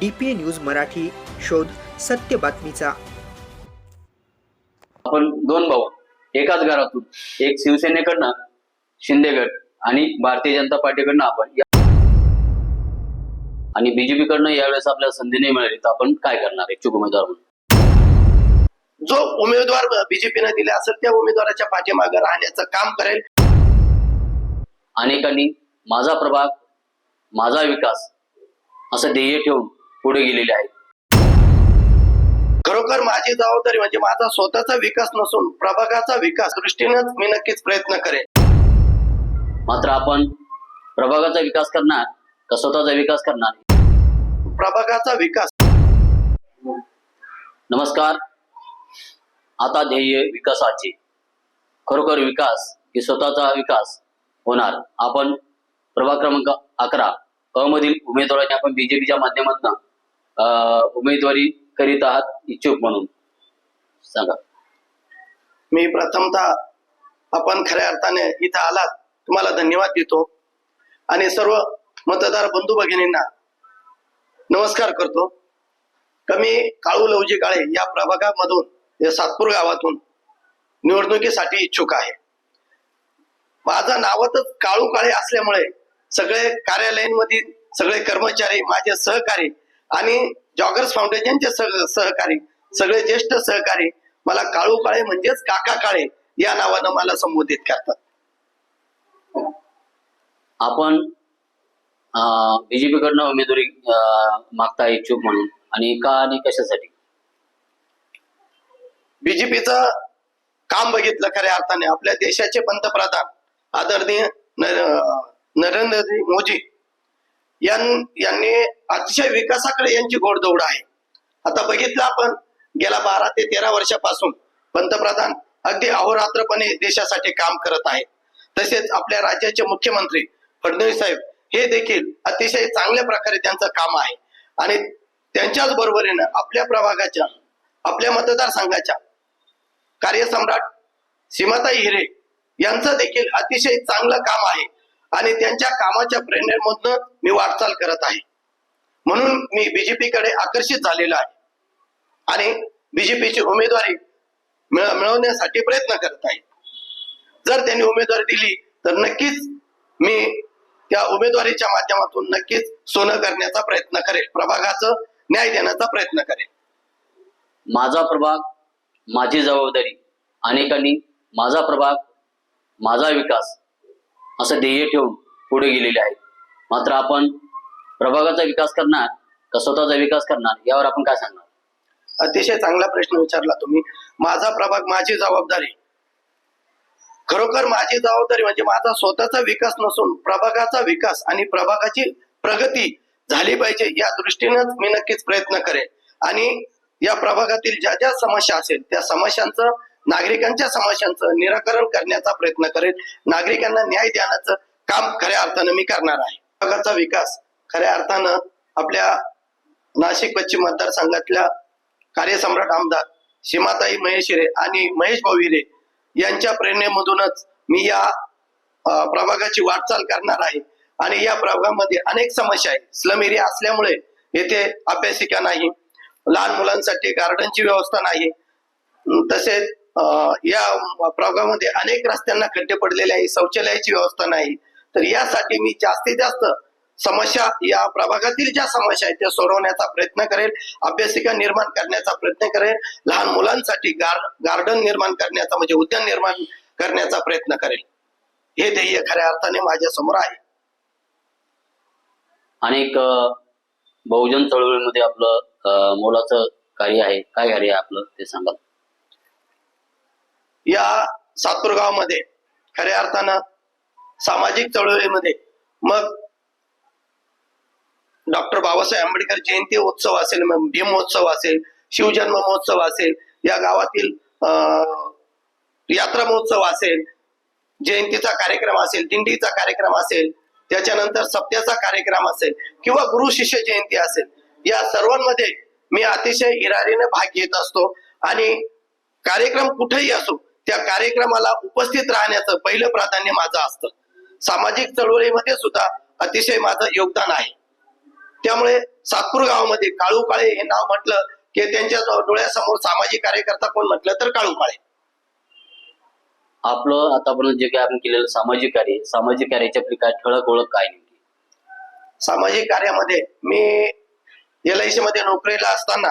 DPA news Marathi शोध सत्य बातमीचा. आपण दोन भाऊ एकाच घरातून एक शिवसेनेकडनं शिंदेगड आणि भारतीय जनता पार्टीकडनं आपण आणि बीजेपी कडनं यावेळेस आपल्याला संधी नाही मिळाली तर आपण काय करणार इच्छुक उमेदवार म्हणून. जो उमेदवार बीजेपीने दिला असेल त्या उमेदवाराच्या पाठीमागे राहण्याचं काम करेल. अनेकांनी माझा प्रभाग माझा विकास असं ध्येय ठेवून पुढे गेलेले आहेत. खरोखर माझी जबाबदारी म्हणजे माझा स्वतःचा विकास नसून प्रभागाचा विकास दृष्टीनेच मी नक्कीच प्रयत्न करेन. मात्र आपण प्रभागाचा विकास करणार का स्वतःचा विकास करणार? प्रभागाचा विकास. नमस्कार. आता ध्येय विकासाचे. खरोखर विकास की स्वतःचा विकास होणार. आपण प्रभाग क्रमांक अकरा अ मधील उमेदवाराने आपण बीजेपीच्या माध्यमातून उमेदवारी करीत आहात इच्छुक म्हणून. सांगा. मी प्रथमतः आपण खऱ्या अर्थाने इथं आलात. तुम्हाला धन्यवाद देतो. आणि सर्व मतदार बंधू भगिनींना नमस्कार करतो. कमी काळू लवजी काळे या प्रभागामधून या सातपूर गावातून निवडणुकीसाठी इच्छुक आहे. माझं नावातच काळू काळे असल्यामुळे सगळे कार्यालयांमधील सगळे कर्मचारी माझे सहकारी आणि जॉगर्स फाउंडेशनचे सह- सहकारी सगळे ज्येष्ठ सहकारी मला काळू काळे म्हणजेच काका काळे या नावानं मला संबोधित करतात. आपण बीजेपी कडनं उमेदवारी मागता इच्छुक म्हणून. आणि का आणि कशासाठी? बीजेपीचं काम बघितलं खऱ्या अर्थाने. आपल्या देशाचे पंतप्रधान आदरणीय न- नरेंद्रजी मोदी यांनी अतिशय विकासाकडे यांची घोडदौड आहे. आता बघितलं आपण गेल्या बारा ते तेरा वर्षापासून पंतप्रधान अगदी अहोरात्रपणे देशासाठी काम करत आहेत. तसेच आपल्या राज्याचे मुख्यमंत्री फडणवीस साहेब हे देखील अतिशय चांगल्या प्रकारे त्यांचं काम आहे. आणि त्यांच्याच बरोबरीनं आपल्या प्रभागाच्या आपल्या मतदारसंघाच्या कार्यसम्राट सीमाताई हिरे यांचं देखील अतिशय चांगलं काम आहे. आणि त्यांच्या कामाच्या प्रेरणेमधून मी वाटचाल करत आहे. म्हणून मी बीजेपी कडे आकर्षित झालेलो आहे. आणि बीजेपीची उमेदवारी मिळ- मिळवण्यासाठी प्रयत्न करत आहे. जर त्यांनी उमेदवारी दिली तर नक्कीच मी त्या उमेदवारीच्या माध्यमातून नक्कीच सोनं करण्याचा प्रयत्न करेल. प्रभागाचं न्याय देण्याचा प्रयत्न करेल. माझा प्रभाग माझी जबाबदारी. अनेकांनी माझा प्रभाग माझा विकास असं ध्येय ठेवून पुढे गेलेले आहेत. मात्र आपण प्रभागाचा विकास करणार का स्वतःचा विकास करणार यावर आपण काय सांगणार? अतिशय चांगला प्रश्न विचारला तुम्ही. माझा प्रभाग माझी जबाबदारी. खरोखर माझी जबाबदारी म्हणजे माझा स्वतःचा विकास नसून प्रभागाचा विकास आणि प्रभागाची प्रगती झाली पाहिजे या दृष्टीनेच मी नक्कीच प्रयत्न करेन. आणि या प्रभागातील ज्या ज्या समस्या असेल त्या समस्यांचं नागरिकांच्या समस्यांचं निराकरण करण्याचा प्रयत्न करेल. नागरिकांना न्याय देण्याचं काम खऱ्या अर्थानं मी करणार आहे. प्रभागाचा विकास खऱ्या अर्थानं आपल्या नाशिक पश्चिम मतदारसंघातल्या कार्यसम्राट आमदार सीमाताई महेश हिरे आणि महेश भाऊ हिरे यांच्या प्रेरणेमधूनच मी या प्रभागाची वाटचाल करणार आहे. आणि या प्रभागामध्ये अनेक समस्या आहेत. स्लम एरिया असल्यामुळे येथे अभ्यासिका नाही. लहान मुलांसाठी गार्डनची व्यवस्था नाही. तसेच या प्रभागामध्ये अनेक रस्त्यांना खड्डे पडलेले आहे शौचालयाची व्यवस्था नाही. तर यासाठी मी जास्तीत जास्त समस्या या प्रभागातील ज्या समस्या आहेत त्या सोडवण्याचा प्रयत्न करेल अभ्यासिका निर्माण करण्याचा प्रयत्न करेल लहान मुलांसाठी गार गार्डन निर्माण करण्याचा म्हणजे उद्यान निर्माण करण्याचा प्रयत्न करेल. हे ध्येय खऱ्या अर्थाने माझ्यासमोर आहे. अनेक बहुजन चळवळीमध्ये आपलं मोलाचं कार्य आहे. काय कार्य आहे आपलं ते सांगा या सातपूरगावमध्ये खऱ्या अर्थानं सामाजिक चळवळीमध्ये मग डॉक्टर बाबासाहेब आंबेडकर जयंती उत्सव असेल मग भीमोत्सव असेल शिवजन्म महोत्सव असेल या गावातील अं, यात्रा महोत्सव असेल जयंतीचा कार्यक्रम असेल दिंडीचा कार्यक्रम असेल त्याच्यानंतर सप्त्याचा कार्यक्रम असेल किंवा गुरु शिष्य जयंती असेल या सर्वांमध्ये मी अतिशय इरारीने भाग घेत असतो आणि कार्यक्रम कुठेही असो त्या कार्यक्रमाला उपस्थित राहण्याचं पहिलं प्राधान्य माझं असतं. सामाजिक चळवळीमध्ये सुद्धा अतिशय माझं योगदान आहे. त्यामुळे सातपूर गावामध्ये काळू काळे हे नाव म्हटलं की त्यांच्या डोळ्यासमोर सामाजिक कार्यकर्ता कोण म्हटलं तर काळू काळे. आपलं आतापर्यंत जे काही आपण केलेलं सामाजिक कार्य सामाजिक कार्याची आपली काय ठळक ओळख काय सामाजिक कार्यामध्ये मी एल आय सी मध्ये नोकरीला असताना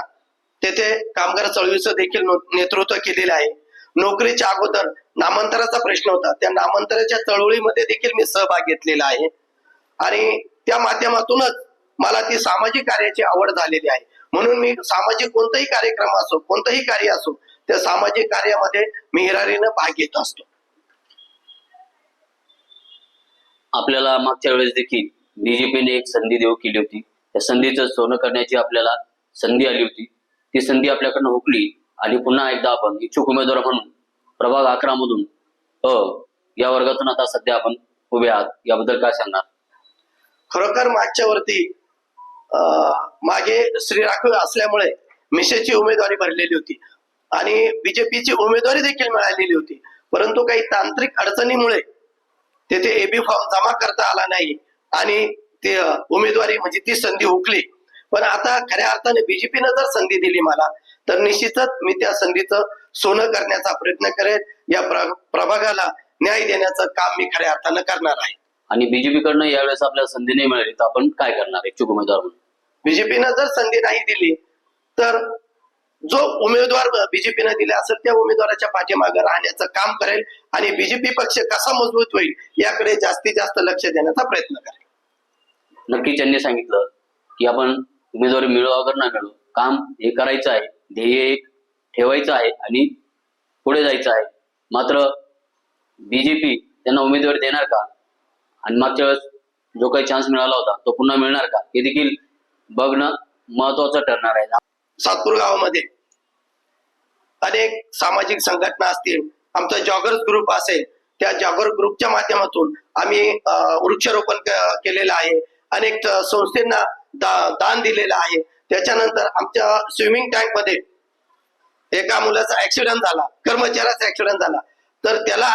तेथे कामगार चळवळीचं देखील नेतृत्व केलेलं आहे. नोकरीच्या अगोदर नामांतराचा प्रश्न होता. त्या नामांतराच्या चळवळीमध्ये देखील मी सहभाग घेतलेला आहे. आणि त्या माध्यमातूनच मला ती सामाजिक कार्याची आवड झालेली आहे. म्हणून मी सामाजिक कोणताही कार्यक्रम असो कोणतंही कार्य असो त्या सामाजिक कार्यामध्ये मी हिरारीनं भाग घेत असतो. आपल्याला मागच्या वेळेस देखील बीजेपीने एक संधी देऊ केली होती. त्या संधीचं सोनं करण्याची आपल्याला संधी आली होती. ती संधी आपल्याकडनं हुकली. आणि पुन्हा एकदा आपण इच्छुक उमेदवार म्हणून प्रभाग अकरा मधून अ या वर्गातून आता सध्या आपण उभे आहात. याबद्दल काय सांगणार? खरोखर मागच्या वरती अं, मागे श्री राखीव असल्यामुळे मिशेची उमेदवारी भरलेली होती. आणि बीजेपीची उमेदवारी देखील मिळालेली होती. परंतु काही तांत्रिक अडचणीमुळे तेथे एबी फॉर्म जमा करता आला नाही आणि ते उमेदवारी म्हणजे ती संधी हुकली. पण आता खऱ्या अर्थाने बीजेपीनं जर संधी दिली मला तर निश्चितच मी त्या संधीचं सोनं करण्याचा प्रयत्न करेन. या प्र- प्रभागाला न्याय देण्याचं काम मी खऱ्या अर्थानं करणार आहे. आणि बीजेपी कडनं यावेळेस आपल्याला संधी नाही मिळाली तर आपण काय करणार इच्छुक उमेदवार म्हणून. बीजेपीनं जर संधी नाही दिली तर जो उमेदवार बीजेपीनं दिला असेल त्या उमेदवाराच्या पाठीमागे राहण्याचं काम करेल आणि बीजेपी पक्ष कसा मजबूत होईल याकडे जास्तीत जास्त लक्ष देण्याचा प्रयत्न करेल. नक्कीच त्यांनी सांगितलं की आपण उमेदवारी मिळो अगर ना मिळो काम हे करायचं आहे. ध्येय एक ठेवायचं आहे आणि पुढे जायचं आहे. मात्र बीजेपी त्यांना उमेदवारी देणार का? आणि मागच्या वेळेस जो काही चान्स मिळाला होता तो पुन्हा मिळणार का? हे देखील बघणं महत्वाचं ठरणार आहे. सातपूर गावामध्ये अनेक सामाजिक संघटना असतील आमचा जॉगर्स ग्रुप असेल त्या जॉगर ग्रुपच्या माध्यमातून आम्ही वृक्षारोपण केलेलं आहे. अनेक संस्थेना दान दिलेलं आहे. त्याच्यानंतर आमच्या स्विमिंग टँकमध्ये एका मुलाचा ऍक्सिडेंट झाला कर्मचाऱ्याचा ऍक्सिडेंट झाला. तर त्याला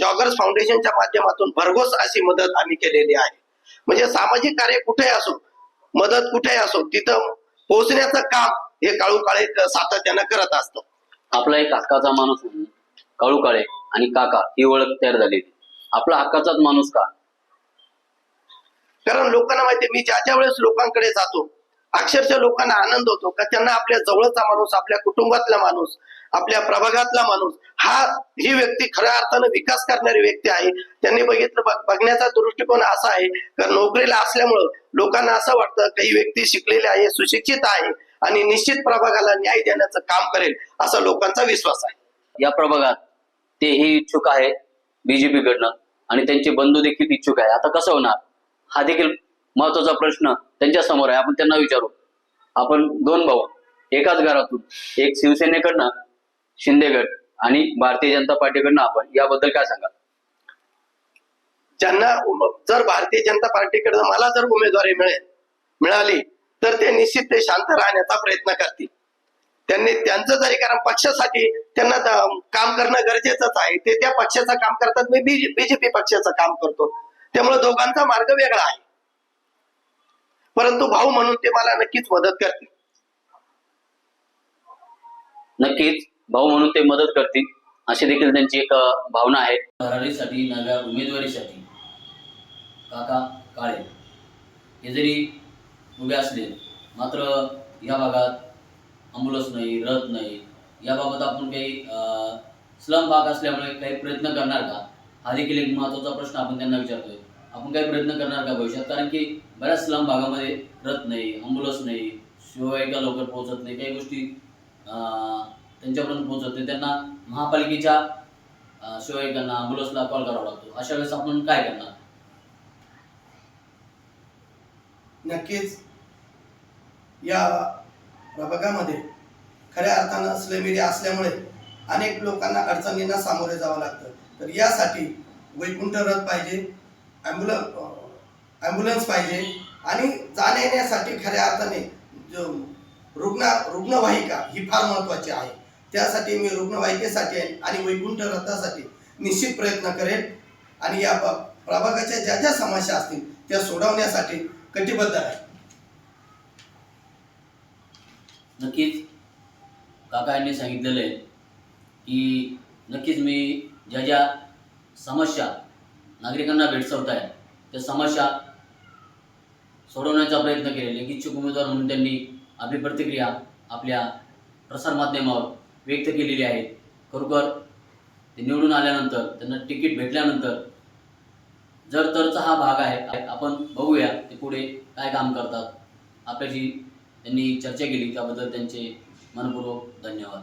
जॉगर्स फाउंडेशनच्या माध्यमातून भरघोस अशी मदत आम्ही केलेली आहे. म्हणजे सामाजिक कार्य कुठेही असो मदत कुठेही असो तिथं पोहोचण्याचं काम हे काळू काळे सातत्यानं करत असतं. आपला एक हक्काचा माणूस म्हणून काळू काळे आणि काका ही ओळख तयार झालेली. आपला हक्काचाच माणूस का? कारण लोकांना माहिती मी ज्या ज्या वेळेस लोकांकडे जातो अक्षरशः लोकांना आनंद होतो का त्यांना आपल्या जवळचा माणूस आपल्या कुटुंबातला माणूस आपल्या प्रभागातला माणूस हा ही व्यक्ती खऱ्या अर्थानं विकास करणारी व्यक्ती आहे. त्यांनी बघितलं बघण्याचा दृष्टिकोन असा आहे का नोकरीला असल्यामुळं लोकांना असं वाटतं की व्यक्ती शिकलेली आहे सुशिक्षित आहे आणि निश्चित प्रभागाला न्याय देण्याचं काम करेल असा लोकांचा विश्वास आहे. या प्रभागात ते ही इच्छुक आहे बीजेपी कडनं आणि त्यांचे बंधू देखील इच्छुक आहे. आता कसं होणार? हा देखील महत्त्वाचा प्रश्न त्यांच्यासमोर आहे. आपण त्यांना विचारू. आपण दोन भाऊ. एकाच घरातून. एक शिवसेनेकडनं शिंदेगड आणि भारतीय जनता पार्टीकडनं आपण. याबद्दल काय सांगा ज्यांना जर भारतीय जनता पार्टीकडनं मला जर उमेदवारी मिळेल मिळाली तर ते निश्चित ते शांत राहण्याचा प्रयत्न करतील. त्यांनी त्यांचं जरी कारण पक्षासाठी त्यांना काम करणं गरजेचंच आहे. ते त्या पक्षाचं काम करतात. मी बीजेपी पक्षाचं काम करतो. त्यामुळे दोघांचा मार्ग वेगळा आहे. परंतु भाऊ म्हणून ते मला नक्कीच मदत करतील. नक्कीच भाऊ म्हणून ते मदत करतील. अशी देखील त्यांची एक भावना आहे. भरारीसाठी नव्या उमेदवारीसाठी काका काळे हे जरी उभे असले मात्र या भागात अँब्युलन्स नाही रथ नाही याबाबत आपण काही स्लम भाग असल्यामुळे काही प्रयत्न करणार का? हा देखील एक महत्त्वाचा प्रश्न आपण त्यांना विचारतोय. आपण काही प्रयत्न करणार का भविष्यात? कारण की बऱ्याच स्लम भागामध्ये रथ नाही अम्बुलन्स नाही शिववाहिका लवकर पोहोचत नाही काही गोष्टी अं, त्यांच्यापर्यंत पोहोचत नाही. त्यांना महापालिकेच्या अं, शिववाहिकांना अँब्युलन्सला कॉल करावा लागतो. अशा वेळेस आपण काय करणार? नक्कीच. या प्रभागामध्ये खऱ्या अर्थानं स्लम एरिया असल्यामुळे अनेक लोकांना अडचणींना सामोरे जावं लागतं. तर यासाठी वैकुंठ रथ पाहिजे. ॲम्ब्युलन्स ॲम्ब्युलन्स पाहिजे. आणि जाण्या येण्यासाठी खऱ्या अर्थाने जो रुग्ण रुग्णवाहिका ही फार महत्त्वाची आहे. त्यासाठी मी रुग्णवाहिकेसाठी आणि वैकुंठ रथासाठी निश्चित प्रयत्न करेन. आणि या प्रभागाच्या ज्या ज्या समस्या असतील त्या सोडवण्यासाठी कटिबद्ध आहे. नक्कीच. काका यांनी सांगितलेलं आहे की नक्कीच मी ज्या ज्या समस्या नागरिकांना भेडसावत आहे त्या समस्या सोडवण्याचा प्रयत्न केलेले इच्छुक उमेदवार म्हणून त्यांनी आपली प्रतिक्रिया आपल्या प्रसारमाध्यमावर व्यक्त केलेली आहे. खरोखर ते निवडून आल्यानंतर त्यांना तिकीट भेटल्यानंतर जर तरचा हा भाग आहे आपण बघूया ते पुढे काय काम करतात. आपल्याशी त्यांनी चर्चा केली त्याबद्दल त्यांचे मनपूर्वक धन्यवाद.